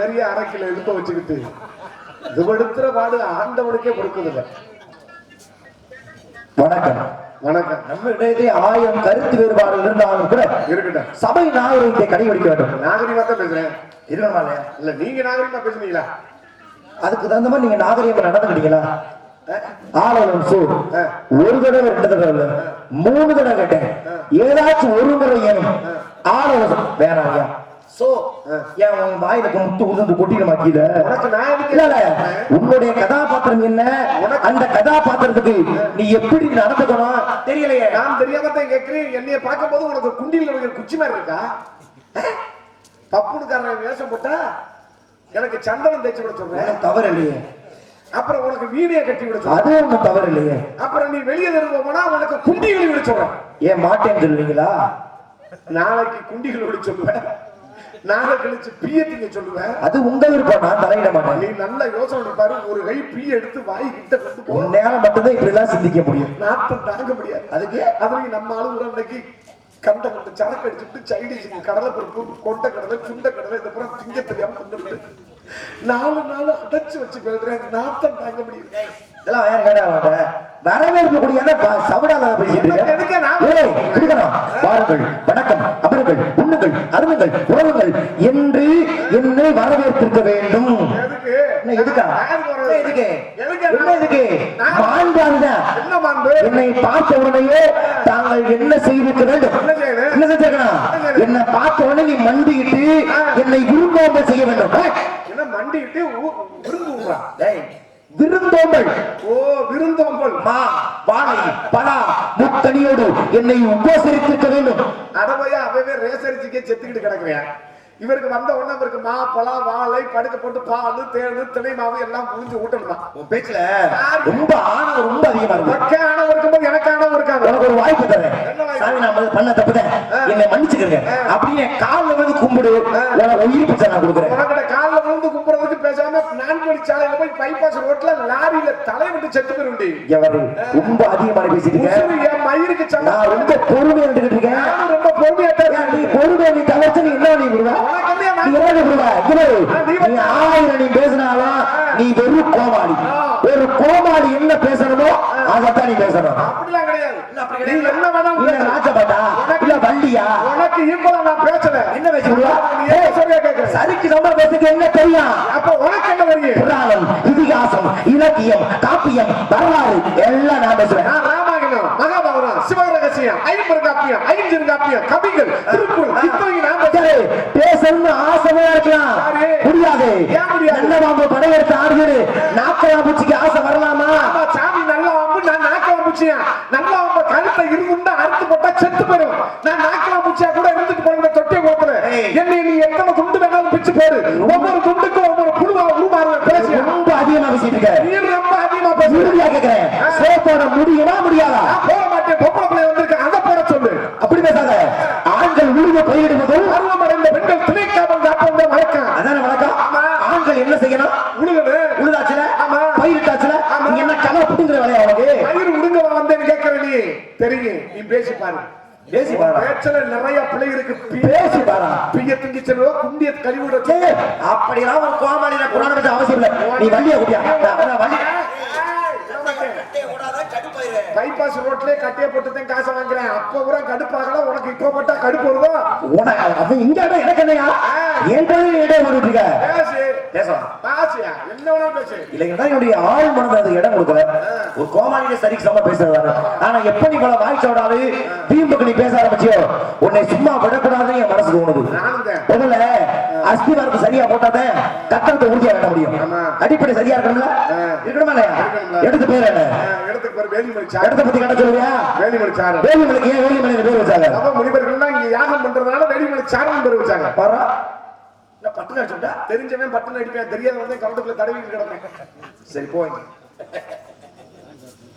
வெறிய அரைக்கில எடுப்ப வச்சுக்கிட்டு இதுபடுத்துற பாடு ஆண்டவனுக்கே கொடுக்குதில்ல வணக்கம். வணக்கம். நம்ம இடையே ஆயிரம் கருத்து வேறுபாடு இருந்தாலும் கூட இருக்கட்டும். சபை நாகரிகத்தை கடைபிடிக்க வேண்டும். நாகரிகமா தான் பேசுறேன். இல்லையா? இல்ல நீங்க நாகரிகமா பேசுனீங்களா? அதுக்கு தகுந்த மாதிரி நீங்க நாகரிகமா நடந்துக்கிட்டீங்களா? ஆலயம் சூ. ஒரு தடவை ரெண்டு தடவை இல்ல மூணு தடவை கேட்டேன். ஏதாச்சும் ஒரு முறை ஏனும் ஆலயம் வேணாம் சோ ஏன் உன் வாயில முத்து உதிர்ந்து கொட்டிட மாட்டீங்க உனக்கு நான் இல்ல உன்னுடைய கதாபாத்திரம் என்ன? அந்த கதாபாத்திரத்துக்கு நீ எப்படி நடந்துக்கணும்? தெரியலையே. நான் தெரியாம தான் கேட்கிறேன். என்னைய பார்க்கும்போது உனக்கு குண்டியில் இருக்கிற குச்சி மாதிரி இருக்கா? பப்புனுக்காரன் வேஷம் போட்டா எனக்கு சந்தனம் தேய்ச்சி விட சொல்றேன். ஒண்ணும் தவறு இல்லையே. அப்புறம் உனக்கு வீணைய கட்டி விட அது ஒண்ணும் தவறு இல்லையே. அப்புறம் நீ வெளியே திரும்ப உனக்கு குண்டிகள் விட சொல்றேன். ஏன் மாட்டேன்னு சொல்லுவீங்களா? நாளைக்கு குண்டிகள் விட சொல்லுவேன் நாளை கழிச்சு பீய திங்க சொல்லுவேன் அது உங்க விருப்பம் நான் தலையிட மாட்டேன். நீ நல்ல யோசனை பண்ணி பாரு ஒரு கை பீ எடுத்து வாய் கிட்ட கொண்டு போ. நேரம் மட்டும்தான் இப்படி எல்லாம் சிந்திக்க முடியும். நாட்டம் தாங்க முடியாது. அதுக்கு? அதுலயும் நம்ம ஆளு அன்னைக்கு கண்ட கண்ட சரக்கு அடிச்சுட்டு கடலை பருப்பு கொண்ட கடலை சுண்ட கடலை இந்த புறம் திங்க தெரியாம கொண்டு நாலு நாள் அடைச்சு வச்சு பேசுறேன். நாட்டம் தாங்க முடியல இதெல்லாம் வேற கேட்டா மாட்டேன் வரவேற்பு கூடிய சவடால. வாருங்கள் வணக்கம் அமருங்கள் உண்ணுங்கள் அருணுங்கள் உறவுங்கள் என்று என்னை வரவேற்றிருக்க வேண்டும். எதுக்கு? என்ன பார்த்த உடனேயே தாங்கள் என்ன செய்திருக்க வேண்டும்? என்ன செஞ்சிருக்கணும்? என்னை பார்த்த உடனே நீ மண்டிக்கிட்டு என்னை விரும்பாமல் செய்ய வேண்டும். என்ன மண்டிட்டு டேய், விருந்தோம்பல். ஓ விருந்தோம்பல். மா வாழை பலா முத்தனியோடு என்னை உபசரித்திருக்க வேண்டும். அடவையா அவவே ரேசரிச்சுக்கே செத்துக்கிட்டு கிடக்குறேன் இவருக்கு வந்த உடனே இவருக்கு மா பலா வாழை படுக்க போட்டு பால் தேனு திணை மாவு எல்லாம் புரிஞ்சு ஊட்டணுமா? உன் பேச்சுல ரொம்ப ஆணவம் ரொம்ப அதிகமா இருக்கு. மக்க ஆணவம் இருக்கும்போது எனக்கு ஆணவம் இருக்காது உனக்கு ஒரு வாய்ப்பு தரேன்? சாமி நான் பண்ண தப்புதான் என்னை மன்னிச்சுக்கிறேன் அப்படின்னு கால்ல வந்து கும்பிடு. உனக்கு உயிர் பிச்சை நான் கொடுக்குறேன். உனக்கிட்ட காலில் விழுந்து கும்பிடுறதுக்கு பேசாம நான்கு சாலையில போய் பைபாஸ் ரோட்ல லாரியில தலை விட்டு செத்து போயிருண்டி எவரு? ரொம்ப அதிகமான பேசிட்டு என் மயிருக்கு நான் ரொம்ப பொறுமையா இருந்துகிட்டு இருக்கேன். ரொம்ப பொறுமையா தான் நீ பொறுமையா நீ தவிர்த்து நீ என்ன விடுவ? ஆயிரம் நீ பேசினாலும் நீ வெறும் கோமாளி. ஒரு கோமாளி என்ன பேசணுமோ அதைத்தான் நீ பேசணும் அப்படிலாம் கிடையாது. நீ என்ன வேணாலும் இல்ல. ராஜபாட்டா இல்ல வள்ளியா? உனக்கு ஈக்குவலா நான் பேசல. என்ன பேசுறா சரிக்கு நம்ம பேசுக்கு என்ன தெரியும்? அப்ப உனக்கு என்ன தெரியும்? புராணம் இதிகாசம் இலக்கியம் காப்பியம் வரலாறு எல்லாம் நான் மகாபாரதம் சிவரகசியம் ஐம்பது காப்பியம் ஐந்து காப்பியம் கவிகள் திருக்குறள் பேசுறேன் பேசணும்னு ஆசையா இருக்கலாம்? முடியாது? நல்ல பாம்பு படையெடுத்து ஆடுது நாக்கலா பூச்சிக்கு ஆசை வரலாமா? சாமி நல்ல நான் பூச்சியா நல்ல கழுத்தை இருந்துட்டா அறுத்து போட்டா செத்து போயிடும். நான் நாக்கலாம் பூச்சியா கூட இருந்துட்டு போன தொட்டிய கோத்துல. என்னை நீ எத்தனை துண்டு வேணாலும் பிச்சு போடு. ஒவ்வொரு துண்டுக்கும் ஒவ்வொரு புழுவா உருமாறுவ பேசியா ரொம்ப அதிகமா பேசிட்டு இருக்க. நீ ரொம்ப அதிகமா பேசுற உறுதியா கேக்குறேன். சோத்தோட முடியுமா முடியாதா நான் போட மாட்டேன் பொம்பளை பிள்ளை வந்திருக்க அதை போட சொல்லு அப்படி பேசாத ஆண்கள் உருவ பயிரிடுவதும் பருவமடைந்த பெண்கள் திணைக்காமல் காப்பது வழக்கம் அதான வழக்கம். ஆண்கள் என்ன செய்யணும்? உழுகனு உழுதாச்சுல? ஆமா. பயிரிட்டாச்சுல? ஆமா. நீ என்ன கலை புடுங்குற வேலையா உனக்கு? மயிர் உடுங்க வந்தேன்னு கேட்கற நீ. தெரியும் நீ பேசி பாரு. பேசி பாரா பேச்சல நிறைய பிள்ளை இருக்கு. பேசி பாரா பிய திங்கி செல்வோ குண்டிய கழிவுட ஒரு கோமாளியில அவசியம் இல்ல. நீ நான் நான் வண்டி பைபாஸ் ரோட்லயே கட்டைய போட்டுதான் காசை வாங்குறேன். அப்ப கூட கடுப்பாகல உனக்கு இப்ப போட்டா கடுப்பு வருதோ? உனக்கு அவன் இங்க எனக்கு என்னையா? என்கிட்ட இடம் பேசு பேசலாம். பேசியா என்ன வேணாலும் பேசு. இல்லைங்கன்னா என்னுடைய ஆள் மனது அது இடம் கொடுக்கல. ஒரு சரிக்கு சம பேசுறதாரு ஆனா எப்ப நீ வாய்ச்சோடாது வீம்புக்கு நீ பேச ஆரம்பிச்சியோ? உன்னை சும்மா விடக்கூடாதுன்னு என் மனசு தோணுது. முதல்ல அஸ்திவாரத்தை சரியா போட்டாதான் கட்டணத்தை உறுதியா கட்ட முடியும். அடிப்படை சரியா இருக்கணும்ல. இருக்கணுமா இல்லையா. எடுத்து பேர் என்ன? இடத்த பத்தி கட்ட சொல்லுவியா? வேலிமலை சாரல் வேலுமலைக்கு ஏன் வேலுமலை பேர் வச்சாங்க? நவ முனிவர்கள்லாம் இங்க யாகம் பண்றதுனால வேலிமலை சாரல் பேர் வச்சாங்க. பாரா. அடிச்சுட்டா தெரிஞ்சவன் பட்டுன்னு அடிப்பேன். தெரியாதவன் கவுண்டக்குள்ள தடவிட்டு கிடப்பேன் சரி போங்க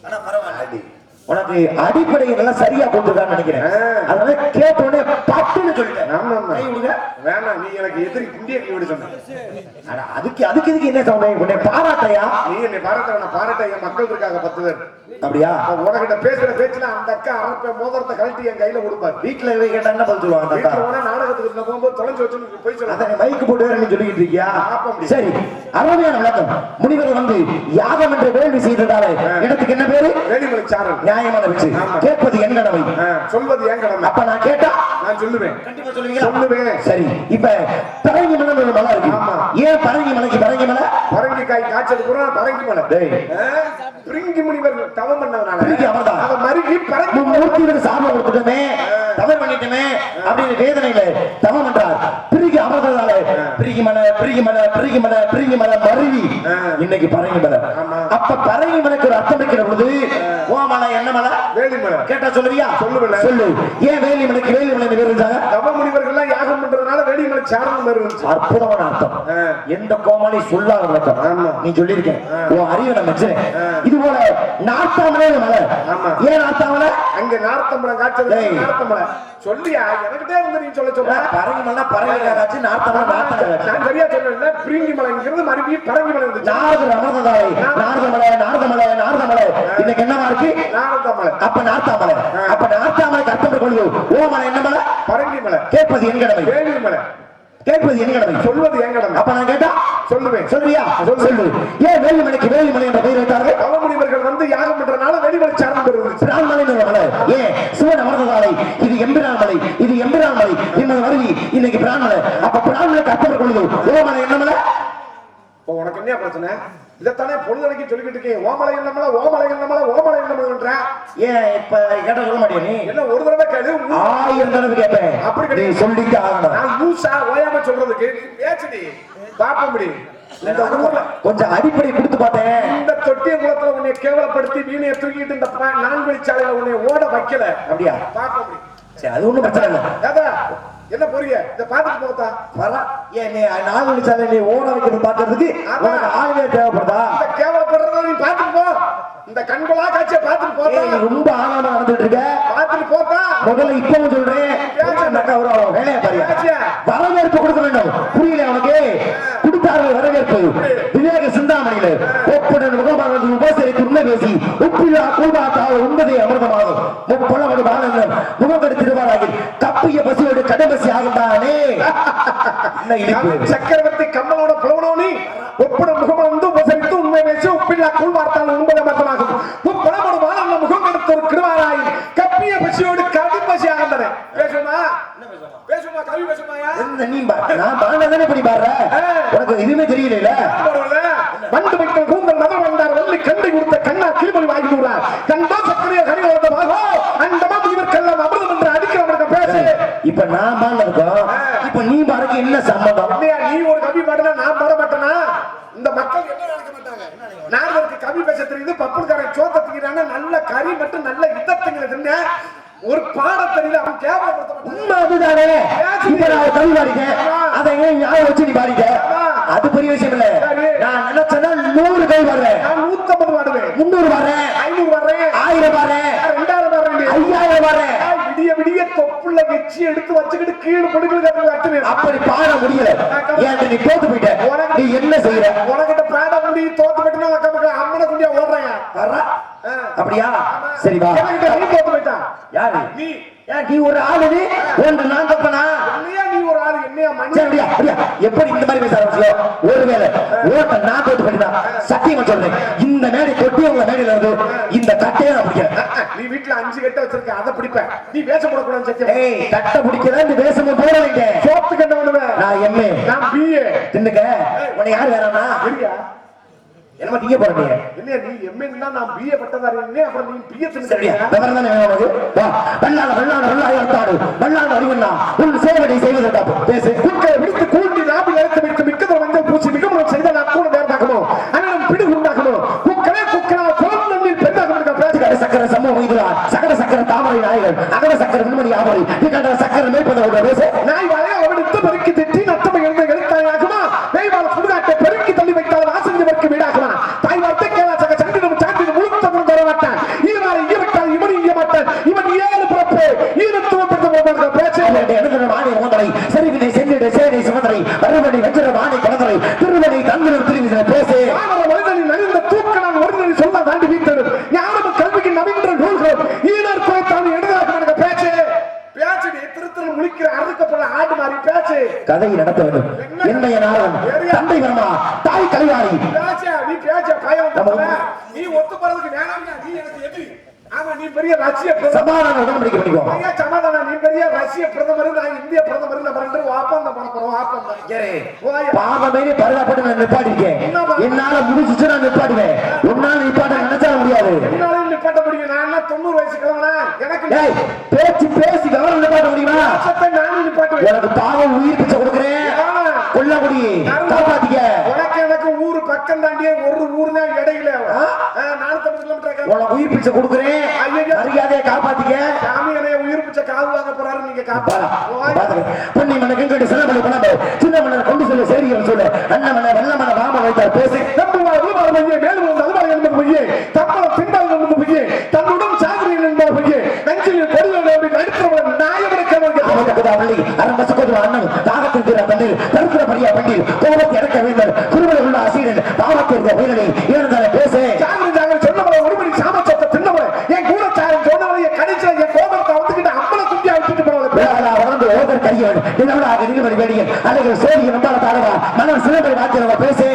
ஆனா பரவாயில்ல. உனக்கு அடிப்படை எல்லாம் சரியா கொண்டிருக்கான்னு நினைக்கிறேன். அதனால கேட்ட உடனே பட்டுன்னு சொல்லிட்டேன். ஆமா ஆமா. வேணாம் நீ எனக்கு எதிரி குண்டிய கை விட சொன்ன அதுக்கு அதுக்கு இதுக்கு என்ன சவுண்ட் உன்னை பாராட்டையா? நீ என்னை பாராட்ட நான் பாராட்ட என் மக்கள் இருக்காங்க பத்து பேர். அப்படியா? அப்ப உனக்கிட்ட பேசுற பேச்சுல அந்த அக்கா அரப்ப மோதிரத்தை கழட்டி என் கையில கொடுப்பாரு. வீட்டுல போய் கேட்டா என்ன பதில் சொல்லுவாங்க அந்த அக்கா? நாடகத்துக்கு போகும்போது தொலைஞ்சு வச்சு போய் அத சொல்ல நீ மைக்கு போட்டு வேற நீ சொல்லிக்கிட்டு இருக்கியா. சரி அருமையான விளக்கம். முனிவர் வந்து யாகம் என்ற வேள்வி செய்ததாலே இடத்துக்கு என்ன பேரு? வேலிமலை சாரல். நியாயமான வச்சு. கேட்பது என் கடமை. சொல்வது ஏன் கடமை. அப்ப நான் கேட்டா சொல்லுவேன். சொல்லுவேன். சரி இப்ப பரங்கி மலை ஒரு மலை இருக்கு. ஆமா. ஏன் பரங்கி மலைக்கு பரங்கி மலை? பரங்கி காய் காய்ச்சல் கூட பரங்கி மலை. டேய். ஆஹ், பிரிங்கி முனிவர் தவம் பண்ணதுனால பிரிங்கி அவர்தான். அவ மருகி பரங்கி. மூர்த்திகளுக்கு சாபம் கொடுத்துட்டோமே தவறு பண்ணிட்டோமே அப்படின்னு வேதனையில தவம் பண்றார். பிரிகி மலை பிரிகி மலை பிரிகி மலை பிரிகி மலை மருவி. இன்னைக்கு பரங்கி மலை. அப்ப பரங்கி மலைக்கு ஒரு அர்த்தம் வைக்கிற பொழுது ஓ மலை என்ன மலை வேலிமலை கேட்டா சொல்லுவியா சொல்லுவேன். சொல்லு ஏன் வேலி மலைக்கு வேலி மலை பேர் வச்சாங்க தவ முனிவர்கள்லாம் யாகம் பண்றதுனால வேலிமலை சாரல் பேர் இருந்துச்சு அற்புதமான அர்த்தம். எந்த கோமாளி சொல்லாத. நீ சொல்லியிருக்கேன். உன் அறிவை ஆ. இது போல நார்த்தாமலே மலை. ஏன் நார்த்தாமலை அங்க நார்த்தம்பளம் காய்ச்சல் டேய். நார்த்தம்பளை சொல்லியா எனக்கிட்டே இருந்து நீ சொல்ல சொல்ற? பரங்கி மலை பரங்கி காட்சி நார்த்தாமலை நார்த்தாமலை நான் சரியா சொல்லல பிரிங்கி மலைங்கிறது மறுபடி பரங்கி மலை இருந்துச்சு நாரதர் அமர்ந்ததாய் நாரதமலை நாரதமலை நாரதமலை இன்னைக்கு என்னவா இருக்கு? நார்த்தம்பளை அப்ப நார்த்தாமலை அப்ப நார்த்தாமலைக்கு அர்த்தம் கொள்வது ஓ மலை என்ன மலை? பரங்கி மலை. கேட்பது என் கடமை. மலை. கேட்பது என் கடமை. சொல்வது என் கடமை. அப்ப நான் கேட்டா? சொல்லுவேன். சொல்றியா? சொல்லு ஏன் வேலுமலைக்கு வேலுமலை என்ற பெயர் வைத்தார்கள்? தவ முனிவர்கள் வந்து யாகம் பண்றதுனால வேலிமலை சாரல் பேர் இருந்துச்சு பிரான்மலை என்ற மலை. ஏன்? சிவன் அமர்ந்ததாலை. இது எம்பிரான் மலை இது எம்பிரான் மலை என்பது வருவி இன்னைக்கு பிரான்மலை அப்ப பிரான்மலைக்கு அர்த்தம் கொள்வது ஓ மலை என்ன மலை? இப்போ உனக்கு என்ன பிரச்சனை? இதைத்தானே பொழுதனைக்கு சொல்லிக்கிட்டு இருக்கேன் ஓமலை என்னமல ஓமலை என்னமல ஓமலை என்னமலன்ற ஏன் இப்ப கேட்ட சொல்ல மாட்டியா நீ? என்ன ஒரு தடவை கேளு ஆயிரம் தடவை கேட்பேன் அப்படி நீ கிடையாது. சொல்லிட்டு ஆகணும். நான் லூசா ஓயாம சொல்றதுக்கு நீ முடி இந்த ஊர்ல கொஞ்சம் அடிப்படை கொடுத்து பார்த்தேன். இந்த தொட்டிய குளத்துல உன்னை கேவலப்படுத்தி வீணைய தூக்கிட்டு இந்த ப- நான்வழி சாலையில உன்னை ஓட வைக்கல. அப்படியா? பாப்ப முடி சரி அது ஒண்ணும் பிரச்சனை இல்லை. என்ன பொரிய இத பாத்துட்டு போத்தா வர. ஏன் நீ ஓட வைக்கிறது பார்க்கறதுக்கு ஆமா. உனக்கு ஆளுமே தேவைப்படுதா? இந்த கேவலப்படுறத நீ பாத்துட்டு போ. இந்த கண்கொள்ளா காட்சிய பாத்துட்டு போத்தா நீ ரொம்ப ஆழமா நடந்துட்டு இருக்க. பாத்துட்டு போத்தா முதல்ல இப்பவும் சொல்றேன். ஒரு வேலையை பாரியா வரவேற்பு கொடுக்க வேண்டும். புரியல உனக்கு கொடுத்தார்கள் வரவேற்பு. விவேக சிந்தாமணியில ஒப்புடன் முகமாக உபசரித்து உண்மை பேசி உப்பிலா கூழ்வாத்தால் உண்பதை அமிர்தமாகும் முப்பழமடு என்ன இனிப்பு சக்கரவர்த்தி கம்மலோட புலவனோனி ஒப்பட முகம் வந்து உபசரித்து உண்மை பேசி உப்பில்லா கூழ் வார்த்தால் உண்பதை மட்டுமாகும் உப்படமோடு மாணவ முகம் எடுத்த ஒரு கிருவாராய் கப்பிய பசியோடு கடும் பசி ஆகின்றன பேசுமா? பேசுமா கவி பேசுமாயா? என்ன நீ நான் பாண்டதானே இப்படி பாடுற? உனக்கு எதுவுமே தெரியல வண்டு வைத்த கூந்தல் நபர் வந்தார் வள்ளி கண்டை கொடுத்த கண்ணா கிளிமொழி வாங்கி விடுறார் கண்டோ சக்கரைய கரியோதமாகோ அண்டமா இவர்க்கெல்லாம் அமிர்தம் என்று அடிக்கிறவனுக்கு பேசு இப்ப நான் பாடுறதுக்கும் இப்ப நீ பாடுறதுக்கு என்ன சம்பந்தம்? இல்லையா நீ ஒரு கவி பாடுனா நான் பாட மாட்டேனா? இந்த மக்கள் என்ன நினைக்க மாட்டாங்க? நார்களுக்கு கவி பேச தெரியுது பப்புக்காரன் சோத்த திங்கிறான நல்ல கறி மட்டும் நல்ல இதத்துங்களை தின்ன ஒரு பாட தெரியல அவன் கேவலப்படுத்த உண்மை அதுதானே? இப்ப நான் கவி பாடிட்டேன் அதை ஏன் ஞாபகம் வச்சு நீ பாடிட்ட அது பெரிய விஷயம் இல்ல. நான் நினைச்சேன்னா நூறு கவி பாடுறேன் நான் நூத்தம்பது பாடுவேன். முன்னூறு பாடுறேன். ஐநூறு வர்றேன் ஆயிரம் பாடுறேன். ரெண்டாயிரம் பாடுறேன். ஐயாயிரம் விடிய வச்சு எடுத்து வச்சுக்கிட்டு கீழே கொடுக்கல கட்டுவேன் அப்படி பாட முடியல. ஏன் நீ தோத்து போயிட்ட? நீ என்ன செய்யற உனக்கிட்ட பாட முடி தோத்து மக்கள் மக்கள் அம்மனை குண்டியா வர்றா? அப்படியா? சரி வா. யாரு? நீ. ஒரு ஆளு ஒன்று நான் தப்பனா என்னையா நீ ஒரு ஆளு? என்னையா மணி சரி, அப்படியா, அப்படியா? எப்படி இந்த மாதிரி பேச ஆரம்பிச்சோ ஒருவேளை ஓட்ட நான் தோத்து பண்ணிதான் சத்தியமா சொல்றேன். இந்த மேடை கொட்டி உங்க மேடையில இருந்து இந்த கட்டையை நான் பிடிக்கிறேன் நீ வீட்டுல அஞ்சு கட்ட வச்சிருக்க அதை பிடிப்பேன் நீ பேச போடக்கூடாது சத்தியம். ஏய் கட்டை பிடிக்கல இந்த பேசும்போது போட வைங்க. சோத்து கட்ட நான் எம்ஏ நான் பிஏ தின்னுக்க. உன்னை யார் வேறானா என்ன நீங்க போறீங்க இல்ல நான் பிஏ அப்புறம் நீ பிஎஸ் சரியா விவரம் தானே வேணும் அறிவுண்ணா. உன் சேவடி செய்வது தப்பு. பேசு. குட்டை கூட்டி நாபி எடுத்து வந்து பூச்சி மிக்க செய்த நான் கூட நேர்ந்தாக்கணும் அண்ணன் பிடி உண்டாக்கணும் குக்கரே குக்கரா தோல் நம்பில் சக்கர சம்பவம் இதுதான் சக்கர சக்கர தாமரை நாயகன் அகர சக்கர மின்மணி ஆமரை சக்கர மேற்பதவர்கள் பேசு. நாய் வாழை அவன் பறிக்கு பேச்சு எழுதின மாணி மோதலை செருவினை சென்றிட சேனை சுமந்தரை வருவனை வெற்றிட மாணி கலந்தரை திருவனை தந்திரம் திருவிதனை பேசே. மாணவ மனிதனின் அறிந்த தூக்கணான் ஒருவனை சொல்ல தாண்டி வீட்டடும் ஞானமும் கல்விக்கு நவீன்ற நூல்கள் ஈனர் குறைத்தான் எழுதாக எனக்கு பேச்சு. பேச்சு நீ திருத்தல் முழிக்கிற அறுக்கப்பட ஆடு மாதிரி பேச்சு. கதையை நடத்த வேண்டும். என்னைய நாளவன் தந்தை வர்மா தாய் கலைவாணி பேச்ச? நீ பேச்ச? பயம் நீ ஒத்து போறதுக்கு வேணாம் நீ எனக்கு ஆமா நீ பெரிய ரஷ்ய சமாதான உடன்படிக்கை பண்ணிக்கோ. ஐயா, சமாதானம். நீ பெரிய ரஷ்ய பிரதமர் நான் இந்திய பிரதமர் நம்ம ரெண்டு ஒப்பந்தம் பண்ண போறோம் ஒப்பந்தம் போயா. பாவமே பரவாப்பட்டு நான் நிப்பாட்டிருக்கேன். என்னால முடிச்சுட்டு நான் நிப்பாட்டுவேன். உன்னால நிப்பாட்ட நினைச்சா முடியாது. என்னாலும் நிப்பாட்ட முடியும்? நான் தொண்ணூறு வயசு கிழவனா எனக்கு பேச்சு பேசி கவனம் நிப்பாட்ட முடியுமா? நானும் நிப்பாட்டுவேன். உனக்கு பாவம் உயிர் பிச்சை கொடுக்குறேன். ஆமா. கொல்லக்குடி. காப்பாத்திக்க. எனக்கு பக்கம் தாண்டியே ஒரு ஊர் தான் நானூத்தி கிலோமீட்டர் உனக்கு உயிர் பிச்சை கொடுக்குறேன். மரியாதையை காப்பாத்திக்க. சாமி என்னைய உயிர் பிச்சை காவு வாங்க போறாரு நீங்க காப்பாடு பொன்னி மன்ன கெங்கட்டு சின்னமலை பணம் சின்ன மன்னர் கொண்டு சொல்ல சேரியம் சொல்லு. அண்ணன் மன்ன வெள்ள மன்ன வாம வைத்தார். பேசு. அவனுக்குதாவள்ளி அரம்பசுக்கோது அண்ணன் தாகத்தில் தீர தண்ணீர் தருத்திர பரியா பெண்ணில் கோபத்தை இறக்க வேண்டும் குருவலை உள்ள அசீரன் பாவத்திற்கு வீரனை இழந்தால பேசு? வேளா வளர்ந்து ஓதர் கையவன் நிலவலாக நிலவரி வேடியன். அலைகள் சோழிய நம்பால தாரவா மன்னர் சிலம்பரை வாத்தியவா பேசு.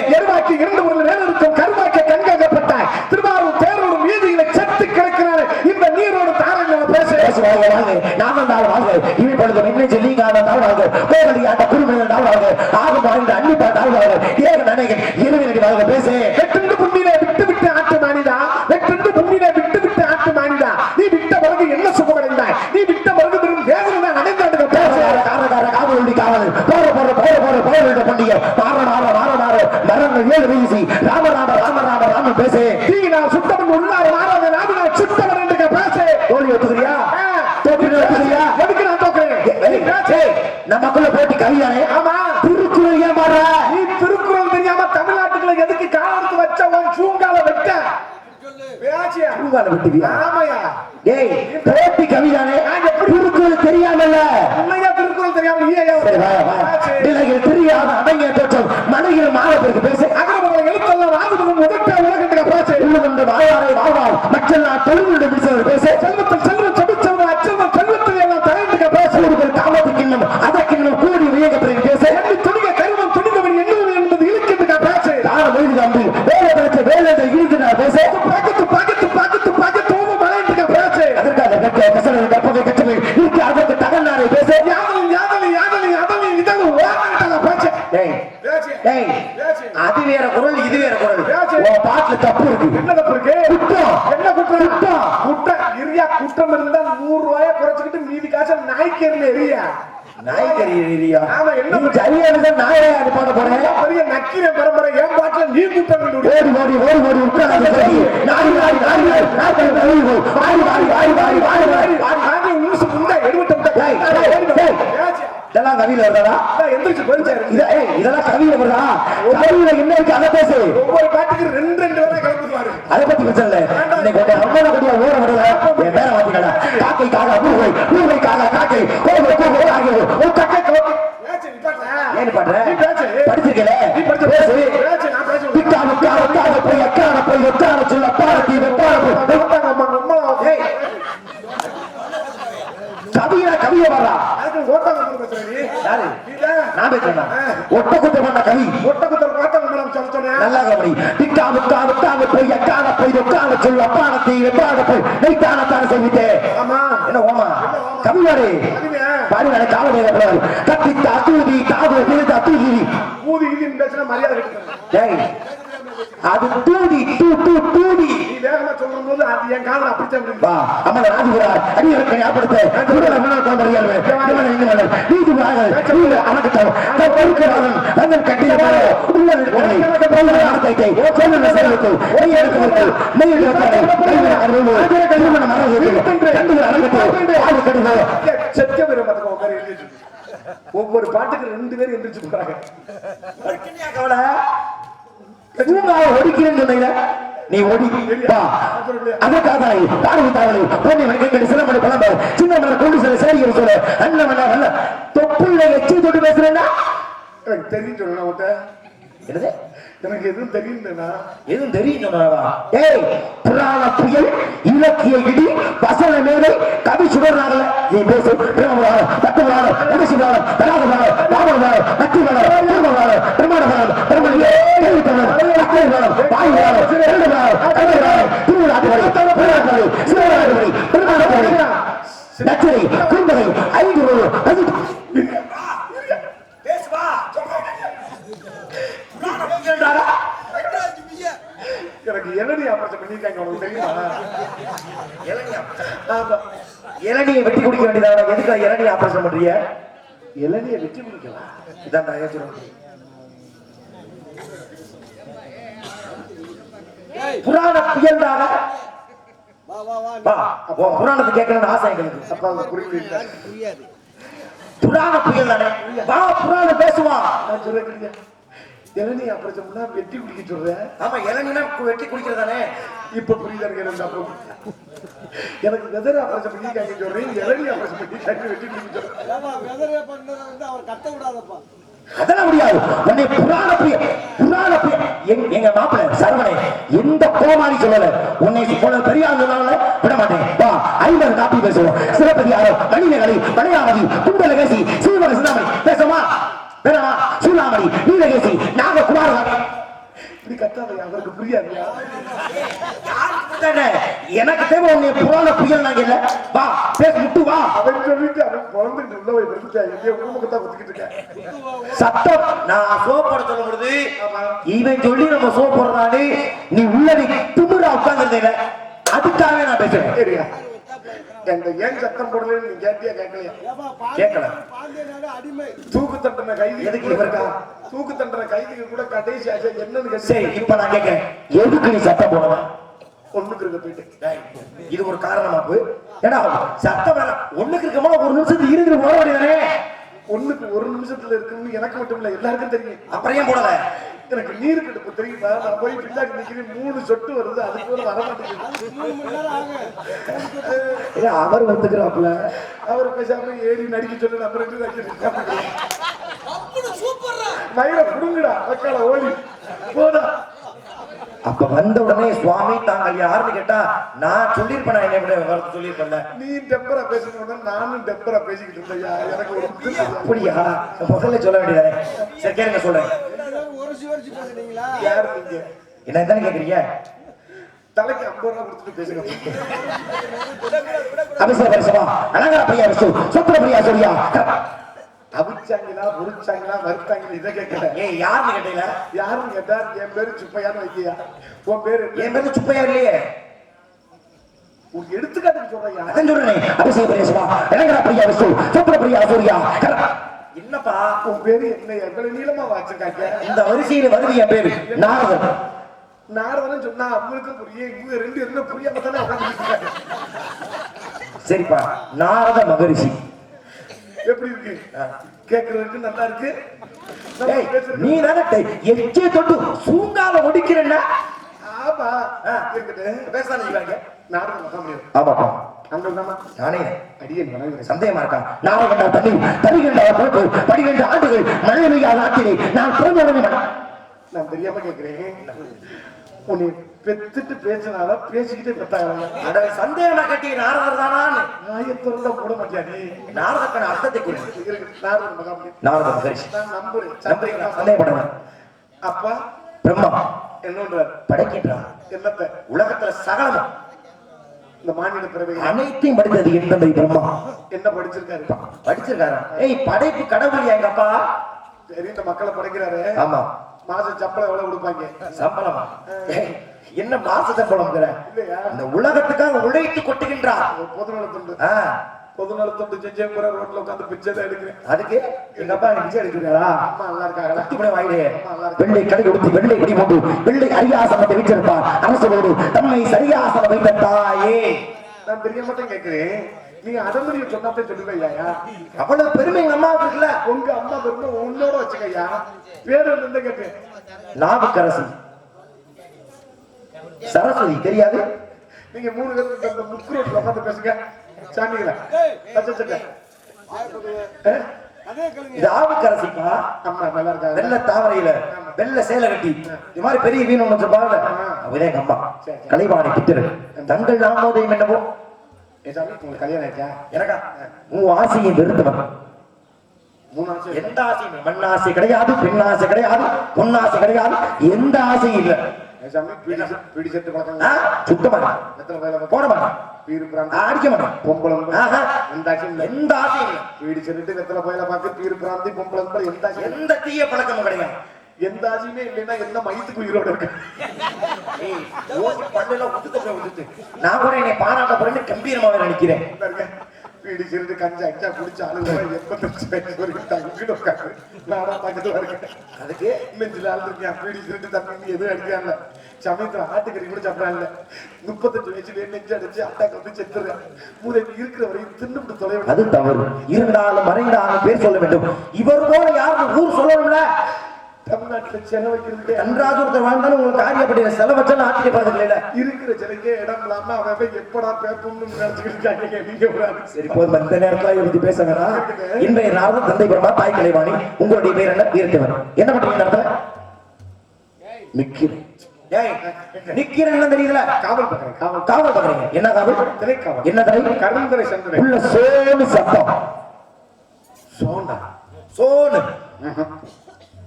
இந்த நீரோடு தாரங்களை பேச. பேசுவாங்க வாங்க நாமம் தாழ் வாங்க. இவை பொழுது என்ன சொல்லி காலம் தாழ் வாங்க. கோகலி ஆட்ட குருமையில் தாழ் வாங்க. ஆகும் வாழ்ந்த அன்னிப்பா தாழ் வாங்க. ஏக நனைகள் பேசு. ராம பேசு. தீ நான் சுத்தவன் உள்ளார் மாறாத நாடு நான் சுத்தவன் என்று பேசு. தோல்வி ஒத்துக்கிறியா? தோல்வி ஒத்துக்கிறியா? எதுக்கு நான் தோக்குறேன். நமக்குள்ள போட்டி கவிதானே ஆமா. திருக்குறள் ஏன் பாடுற? நீ திருக்குறள் தெரியாம தமிழ்நாட்டுக்குள்ள எதுக்கு காலத்து வச்ச உன் சூங்கால வெட்ட? பேச்சியா பூங்கால விட்டுவியா? ஆமையா அது வேற குரல் இது வேற குரல் பாட்டுல தப்பு இருக்கு என்ன தப்பு இருக்கு குற்றம். என்ன குற்றம் குற்றம். குற்றம் இரியா குற்றம் இருந்தா நூறு ரூபாய குறைச்சுக்கிட்டு மீதி காசு நாய்க்கு எரியா நாய்கறி ஆமா, என்ன நீ சரியான நாயை பாட போறேன் பெரிய நக்கீர பரம்பரை ஏன் பாட்டுல நீ குற்றம் ஓடி ஓடி ஓடி ஓடி உட்கார்ந்து நாடி நாடி நாடி நாடி நாடி வாடி வாடி வாடி வாடி வாடி வாடி வாடி நானே ஊசு முண்டை எடுபட்டு முண்டை. டேய், இதெல்லாம் கவியில வருதா எந்திரிச்சு போயிச்சாரு. இதெல்லாம் கவியில வருதா? கவியில என்ன இருக்கு? அதை பேசு. ஒவ்வொரு பாட்டுக்கு ரெண்டு ரெண்டு வரை கிளம்புவாரு அதை பத்தி பிரச்சனை இல்ல. இன்னைக்கு அம்மா குட்டியா ஓட விடல என் பேரை மாத்திக்கடா. காக்கை காக பூவை பூவை காக காக்கை. கோவை கோவை ஆகிய ஒரு கக்கை கோவை ஏச்சு, நிப்பாட்டுல. ஏன் பண்ற. படிச்சிருக்கல? பேசு. விக்கா விக்கா விக்காத போய் அக்கான போய் ஒக்கான சொல்ல பாரதி ஏய். கவியா கவிய வர்றா. ஓட்டாங்க நீ. யாரு. நான் பேசுறேன் ஒட்ட குத்த பண்ண கவி. ஒட்ட குத்தல் ஓட்டாங்க மேடம் சொல்ல சொன்னேன். நல்லா கவனி. விக்கா விக்கா விக்காத போய் அக்கான போய். சொல்ல தான சொல்லிட்டே ஆமா. என்ன ஓமா? கவியா. பாரு நான் காவலே கத்தி தாத்தூதி தாவு விழுதா தூதி. ஊதி பேசினா மரியாதை அது தூதி தூ தூ தூதி. வேகமா சொல்லும் போது அது என் காதல அப்படித்தான் அடியவர்களை. ஒவ்வொரு பாட்டுக்கு ரெண்டு பேரும் எந்திரிச்சு போறாங்க. ஒடிக்கிறேன்னு சொன்னீங்க நீ வா. அதற்காக பார்வை தாவலை பொண்ணை வணக்கங்கள் சிலமணி சின்ன மணி கொண்டு சில சேரிகள் சொல்ல. அண்ணன் மன்ன வல்ல தொப்புள்ள எச்சி தொட்டு பேசுறேன்னா? தெரியும் சொல்லணும் என்னது? எனக்கு எதுவும் தெரியுதுன்னா எதுவும் சொன்னாவா ஏய் புராண புயல் இலக்கிய இடி வசன மேலை கவி சுடர்னாகல நீ பேசு. தத்துவபுராணம் கடைசிபுராணம் தலாபுராணம் ராமபுராணம் நத்திபுராணம் திருமபுராணம் பிரம்மாண்டபுராணம் பிரம்மலியே கேள்வித்தனம் அக்னிபுராணம் வாயுபுராணம் இரண்டுபுராணம் கவிபுராணம் திருவிழாட்டுமணி புராணமணி சிவராஜமணி பிரம்மாண்டபுரி நச்சரி குந்தகை ஐந்து நூறு பதிப்பு பேசுவா எனக்கு என்னடி ஆபரேஷன் பண்ணிருக்காங்க உனக்கு தெரியுமா. இளநியை வெட்டி குடிக்க வேண்டியதா எதுக்கு இளநியை ஆபரேஷன் பண்றீங்க? இளநியை வெட்டி முடிக்கலாம் இதான் நான் ஏற்றுறேன் புராண புயல்தான வா உன் புராணத்தை கேட்கணும்னு ஆசை எங்களுக்கு. அப்ப அவங்க புரியல புராண புயல் தானே வா புராணம் பேசுவா நான் சொல்றேன் இளநீ பண்ணா வெட்டி குடிக்க சொல்றேன் ஆமா இளநினா வெட்டி குடிக்கிறதானே? இப்ப புரியுதா எனக்கு எனக்கு அப்புறம் எனக்கு வெதர் ஆபரேஷன் பண்ணிருக்காங்க சொல்றேன் இளநீ ஆபரேஷன் பண்ணிருக்காங்க வெட்டி குடிக்க சொல்றேன். ஏப்பா, வெதரே பண்ணதை வந்து அவர் கத்த விடாதப்பா. அதெல்லாம் முடியாது. உன்னை புராண புயல் புராண எங்க மாப்பிள்ள சரவணை எந்த கோமாளி சொல்லல? உன்னை போல பெரிய ஆளுனால விட மாட்டேன் வா ஐம்பது காப்பி பேசுவோம். சிலப்பதிகாரம் மணிமேகலை மலையாமதி குண்டலகேசி சீவக சிந்தாமணி. பேசுமா வேணாமா? சூலாமணி நீலகேசி நாக குமாரவாணி இப்படி கத்தாதையா அவருக்கு புரியாதுயா? எனக்கு தேவை உன்னை புராண புயல் நாங்க இல்ல? வா பேச முட்டு வா. அவன் சொல்லிட்டு அவன் பிறந்துட்டு உள்ள போய் பெருந்துட்டேன் எங்கேயோ குடும்பத்தை தான் ஒத்துக்கிட்டு இருக்கேன் சத்தம். நான் போட சொல்லும் பொழுது இவன் சொல்லி நம்ம சோப் போடுறானு நீ உள்ளதை திமுறா உட்கார்ந்துருந்தேல. அதுக்காக நான் பேசுறேன். சரியா? எங்க ஏன் சத்தம் போடலன்னு நீ கேட்டியா கேட்கலையா? கேட்கல. தூக்கு தண்டனை கைது எதுக்கு இவருக்கா? தூக்கு தண்டனை கைதுக்கு கூட கடைசி ஆசை என்னன்னு சரி இப்ப நான் கேட்கிறேன். எதுக்கு நீ சத்தம் போடணும் ஒண்ணுக்கு இருக்க போயிட்டு. டேய், இது ஒரு காரணமாப்பு ஏன்னா சத்தம் வேணாம். ஒண்ணுக்கு இருக்கமா ஒரு நிமிஷத்துக்கு இருந்துட்டு போட வேண்டியதானே? ஒண்ணுக்கு ஒரு நிமிஷத்துல இருக்குன்னு எனக்கு மட்டும் இல்ல எல்லாருக்கும் தெரியும். அப்புறம் ஏன் போடல? எனக்கு நீர் கடுப்பு தெரியுமா நான் போய் பின்னாடி நிக்கிறேன். மூணு சொட்டு வருது. அதுக்கு கூட வர மாட்டேங்குது. மூணு மணி நேரம் ஆகும் ஏன் அவர் வந்துக்கிறாப்ல அவர் பேசாம ஏறி நடிக்க சொல்லி நம்ம ரெண்டு நடிக்க மயில புடுங்குடா. மக்களை ஓடி போடா. அப்ப வந்த உடனே சுவாமி தாங்கள் யாருன்னு கேட்டா நான் சொல்லியிருப்பேன் நான் என்ன விட வரது சொல்லியிருப்பேன்ல. நீ டெம்பரா பேசணும் நானும் டெம்பரா பேசிக்கிட்டு இருந்தையா எனக்கு ஒரு. அப்படியா? முதல்ல சொல்ல வேண்டியதானே? சரி கேளுங்க சொல்றேன் எல்லாரும் உரசி உரசி பேசுறீங்களா யார் நீங்க? என்ன தானே கேக்குறீங்க? தலைக்கு ஐம்பது ரூபா கொடுத்துட்டு பேசுங்க. அபிஷேக பரிசமா பிரியா விஷ்ணு. சுத்திர பிரியா சொல்லியா அவிச்சாங்களா முறிச்சாங்களா மறுத்தாங்களா இதை கேட்கல. ஏய் யாருன்னு கேட்டீங்களா? யாருன்னு கேட்டா என் பேரு சுப்பையான்னு வைக்கியா? உன் பேரு? என் பேரு சுப்பையா இல்லையே. உன் எடுத்துக்காட்டுக்கு சொல்றையா அதான் சொல்றேன். அபிஷேக பரிசமா பிரியா பிரியா சூர்யா. என்னப்பா? உன் பேரு என்ன? எவ்வளவு நீளமா வச்சிருக்காங்க? இந்த வரிசையில வருது என் பேரு. நாரதன். நாரதன் சொன்னா அவங்களுக்கும் புரியும். இவங்க ரெண்டு என்ன புரியாம தானே சரிப்பா. நாரத மகரிஷி. எப்படி இருக்கு? கேக்குறதுக்கு நல்லா இருக்கு. நீ தானே எச்சே தொட்டு சூங்கால ஒடிக்கிறேன்னா? ஆமா. பேசாதீங்க நாரதன் மகா முடியும். ஆமாப்பா நானே. அடியன் சந்தேகமா இருக்கா நாளை கண்ட தண்ணி தருகின்ற பொறுப்பு படுகின்ற ஆண்டுகள் மழை பெய்யாத நாட்டிலே நான் பிறந்தவனே நான் தெரியாம கேக்குறேன். உன்னை பெத்துட்டு பேசினால பேசிக்கிட்டே பெத்தாங்க. அட சந்தேகமா கட்டி நாரதர் தானான்னு. ஆயத்திறந்தா போட மாட்டியா நீ? நாரதக்கான அர்த்தத்தை கூறு. இருக்கு, நாரதன் மகா முடியும் நாரத மகரிஷி நான் நம்புறேன் நம்புறீங்களா? சந்தேகம் சந்தேகப்படுறேன் அப்பா. பிரம்மா. என்னன்றார் படைக்கின்றான் என்னத்த? உலகத்துல சகலமும். இந்த மாநில பிறவை அனைத்தையும் படித்தது என் தந்தை பிரம்மா. என்ன படிச்சிருக்காரு? படிச்சிருக்காரா? ஏய் படைப்பு கடவுள் எங்க அப்பா. சரி இந்த மக்களை படைக்கிறாரு. ஆமா. மாசம் சம்பளம் எவ்வளவு கொடுப்பாங்க? சம்பளமா? என்ன மாச இல்லையா? இந்த உலகத்துக்காக உழைத்து கொட்டுகின்றார். ஆ, பொதுநலத்துண்டு செஞ்சே கூட ரோட்ல உட்காந்து பிச்சை தான் எடுக்கிறேன். அதுக்கு எங்க அப்பா பிச்சை எடுக்கிறாரா அம்மா நல்லா இருக்காங்களா? மணி வாயிலே. வெள்ளை கடை வெள்ளை குடி மூண்டு வெள்ளை அரியாசனத்தை வீச்சிருப்பார் அரசோடு தம்மை சரியாசனம் வைத்த தாயே நான் தெரிய மட்டும் கேட்கிறேன். நீங்க அடமொழியை சொன்னாப்பே சொல்லுவையா அவ்வளவு பெருமை எங்க அம்மாவுக்கு இருக்குல்ல? உங்க அம்மா பெருமை உன்னோட வச்சுக்கய்யா பேர் வந்து கேட்டேன் நாவுக்கரசி சரஸ்வதி தெரியாது? நீங்க மூணு பேருக்கு அந்த முக்கு ரோட்ல உட்காந்து பேசுங்க. சாமிங்களா? இது ஆவுக்கரசிப்பா? அம்மா நல்லா இருக்காங்க. வெள்ள தாமரையில வெள்ள சேலை கட்டி. இது மாதிரி பெரிய வீண் ஒண்ணு வச்சிருப்பாங்க அவரே எங்க அம்மா. கலைவாணி பித்தரு தங்கள் நாமோதயம் என்னவோ? உங்களுக்கு கல்யாணம் ஆச்சா எனக்கா? உன் ஆசையை வெறுத்தவன் எந்த ஆசையும் இல்லை. மண் ஆசை கிடையாது பெண் ஆசை கிடையாது பொன் ஆசை கிடையாது எந்த ஆசையும் இல்ல. ஏ சாமி பீடி செ- பீடி செட்டு ஆ, பழக்கம் சுத்த மாட்டேன் போட மாட்டேன் அடிக்க மாட்டேன் பொம்பளம். எந்த இல்லை. எந்த ஆசையும் இல்லை. பீடி செட்டு வெத்தலை பையில பார்த்து? பீரு பிராந்தி பொம்பளம் எந்த. எந்த தீய பழக்கமும் கிடையாது. எந்த ஆசையுமே இல்லைன்னா என்ன மயத்துக்கு உயிரோட இருக்கு? பல்லுல உதுத்து. நான் கூட என்னை பாராட்ட போறேன்னு கம்பீரமாவே நினைக்கிறேன். பாருங்க, பீடி கஞ்சா அஞ்சா குடிச்ச ஆளுங்க எண்பத்தஞ்சு வயசு வரைக்கும் தங்கிட்டு உட்காந்து நானா பக்கத்துல இருக்கேன். அதுக்கு நெஞ்சில ஆள் இருக்கேன் பீடி சிறுட்டு தம்பி எதுவும் அடிக்கான்ல சமயத்துல ஆட்டுக்கறி கூட சாப்பிடறான்ல முப்பத்தஞ்சு வயசுல நெஞ்சு அடிச்சு அட்டாக்கு வந்து செத்துறேன் மூதை இருக்கிற வரையும் தின்னுட்டு தொலை அது தவறு. இருந்தாலும் மறைந்தாலும் பேர் சொல்ல வேண்டும். இவர் போல யாரும் ஊர் சொல்லணும்ல தமிழ்நாட்டுல செலவைக்கிறதுக்கே கன்றாஜ் ஒருத்தர் வாழ்ந்தாலும் உங்களுக்கு காரியப்பட்ட செலவச்செல்லாம் ஆட்சிக்க போறது இல்ல? இருக்கிற சிலைக்கே இடம் இல்லாம அவன் எப்படா பேப்போம்னு நினைச்சுக்கிட்டு நீங்க. சரி போதும். நேரத்துல இதை பத்தி பேச வேணாம் இன்றைய நாள் தந்தை பெருமா தாய் கலைவாணி உங்களுடைய பேர் என்ன? வீரத்தேவன். என்ன பண்றீங்க இந்த இடத்துல நிக்கிறேன். ஏய், நிக்கிறேன்னு தெரியுதுல? காவல் பண்றேன் காவல். காவல் பண்றீங்க என்ன காவல்? திரைக்காவல். என்ன தலை கருந்தரை சந்திரன். உள்ள சோனு சத்தம். சோனு.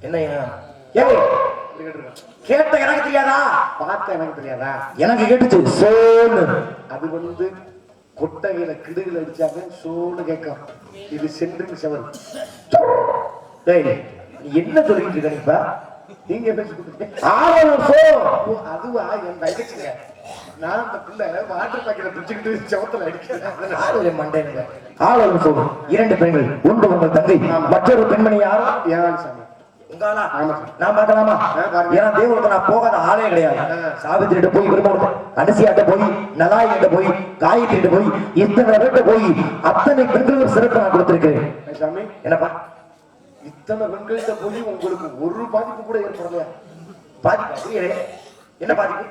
என்ன ஏய் கேட்ட எனக்கு தெரியாதா? பார்த்தா எனக்கு தெரியாதா? எனக்கு கேட்டுச்சு சோனு அது வந்து கொட்டகையில கிடுகுல அடிச்சாங்க சோன்னு கேட்கும். இது சென்றுன்னு செவல் டேய் என்ன சொல்லிட்டு இருக்க இப்ப நீங்க அதுவா? என் தங்கச்சிங்க. நான் அந்த பிள்ளை வாட்டர் பாக்கெட்ல பிடிச்சுக்கிட்டு செவத்துல அடிக்கிறேன். மண்டைங்க ஆளும் சோ இரண்டு பெண்கள் ஒன்று உங்கள் தங்கை மற்றொரு பெண்மணி யார்? ஏன் சாமி? உங்காலா ஆமா சார். நான் பார்க்கலாமா. ஏன்னா தேவருக்கு நான் போகாத ஆளே கிடையாது. சாவித்திரிட்ட போய் விரும்ப அனுசியாட்ட போய் நலாயிட்ட போய் காயத்திரிட்ட போய் இத்தனை பேர்கிட்ட போய் அத்தனை பெண்களுக்கு சிறப்பு நான் சாமி. என்னப்பா? இத்தனை பெண்கள்கிட்ட போய் உங்களுக்கு ஒரு பாதிப்பு கூட ஏற்படலையா? பாதிப்பு என்ன பாதிப்பு?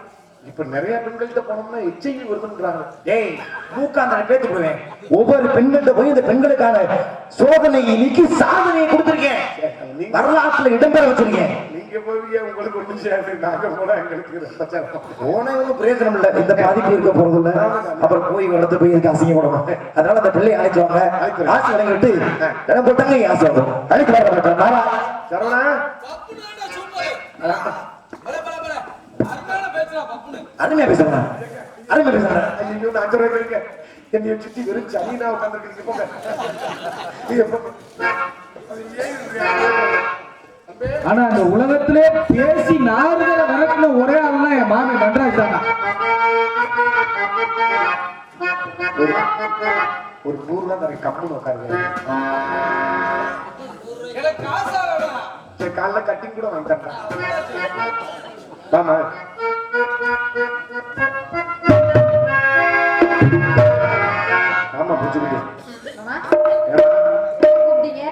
இப்ப நிறைய பெண்கள்கிட்ட போனோம்னா எச்சைவி வருதுன்றாங்க. டேய் மூக்காந்தனை பேத்து போடுவேன். ஒவ்வொரு பெண்கள்கிட்ட போய் இந்த பெண்களுக்கான சோதனையை நீக்கி சாதனையை கொடுத்திருக்கேன். வரலாற்றுல இடம்பெற வச்சிருக்கேன். நீங்க போய் உங்களுக்கு ஒண்ணும் செய்யாது. நாங்க போனா எங்களுக்கு ஒன்றும் பிரயோஜனம் இல்ல. இந்த பாதிப்பு இருக்க போறது இல்ல. அப்புறம் போய் வளர்த்து போய் இதுக்கு அசிங்கப்படணும் அதனால அந்த பிள்ளையை அழைச்சு வாங்க ஆசி வழங்கி விட்டு எனக்கு போட்டாங்க ஆசை வரும் அழைத்து வர நாரா சரவணா பப்புனாண்டா சூப்பர். பல, பல, பல. அருமையான பேச்சுடா பப்புனு. அருமையா பேசுறேன். அருமையா பேசுறேன். ஐயோ நான் அஞ்சு ரூபாய் இருக்கேன். என்னைய சுத்தி வெறும் சனினா உட்காந்துருக்கீங்க போங்க. ஆனா அந்த உலகத்திலே பேசி நாறுதல விரட்டின ஒரே ஆள்னா என் மாமி நன்றாஜ் தானா? ஒரு நூறு ரூபா தரேன் கம்முன்னு உட்காருங்க. காலைல கட்டிங் கூட வாங்கி தரேன் ஆமா கூப்பிட்டீங்க?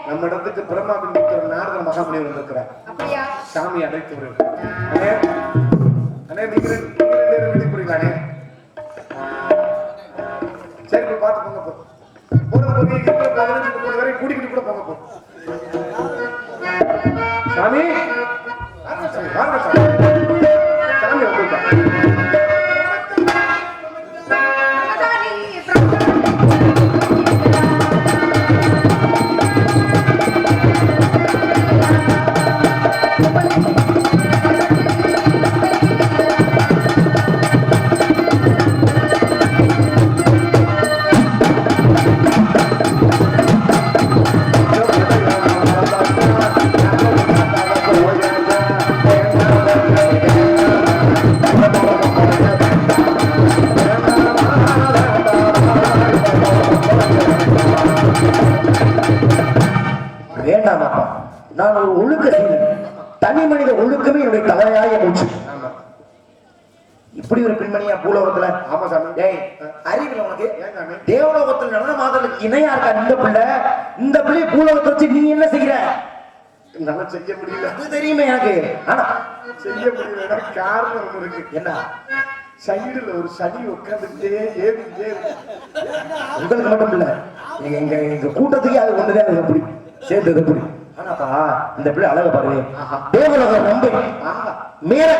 நம்ம இடத்துக்கு நாரத? சாமி அழைத்து அண்ணே அண்ணே நீங்க ரெண்டு போறீங்களா அண்ணே? சரி போய் பார்த்து போங்க போ. போறது போய் இருக்கிற பதினஞ்சு முப்பது வரை கூட்டிக்கிட்டு கூட போங்க போ. சாமி? சாமி. தேவலோகத்தில் நடன மாதலுக்கு இணையா இருக்கா இந்த பிள்ளை? இந்த பிள்ளை பூலோகத்தை வச்சு நீ என்ன செய்யற என்னால செய்ய முடியல. அது தெரியுமே எனக்கு. ஆனா செய்ய முடியல காரணம் இருக்கு. என்ன? சைடுல ஒரு சனி உட்காந்துட்டே ஏறிட்டே. உங்களுக்கு மட்டும் இல்ல. எங்க எங்க கூட்டத்துக்கே அது ஒண்ணுதான். அது எப்படி? சேர்ந்தது ஆனாப்பா இந்த பிள்ளை அழக பாரு. தேவலோகம் ரொம்ப ஆஹா மேல.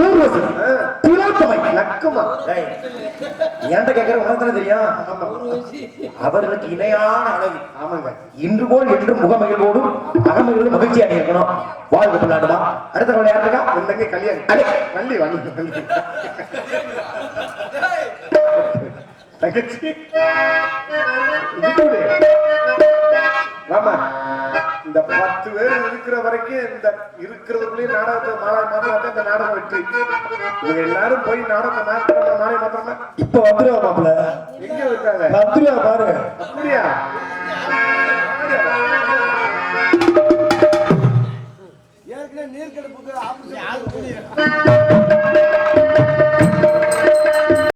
ஊர்வசி திலோத்தமை. லக்குமா. டேய், என்கிட்ட கேட்கிற உனக்கு தெரியும்? அவர்களுக்கு இணையான அழகு. ஆமாங்க. இன்று போல் என்றும் முகமகிழ்வோடும் அகமகிழ்வோடும் மகிழ்ச்சியாக இருக்கணும். வாழ்க கொண்டாடுமா அடுத்த கொள்ள யார் இருக்கா? உன் தங்கை கல்யாணம் வள்ளி வள்ளி தங்கச்சி. வாம்மா. இந்த பத்து பேர் இருக்கிற வரைக்கும் இந்த இருக்கிறதுக்குள்ளேயே நாடகத்தை மாலை மாத்திரம் இந்த நாடகம் வெற்றி. இவங்க எல்லாரும் போய் நாடகத்தை மாத்திரம் மாலை மாத்திரமா? இப்ப வந்துருவா மாப்பிள்ள. எங்க இருக்காங்க? வந்துருவா பாருங்க அப்படியா? ஏற்கனவே நீர்க்கெடுப்புக்கு ஆபரேஷன்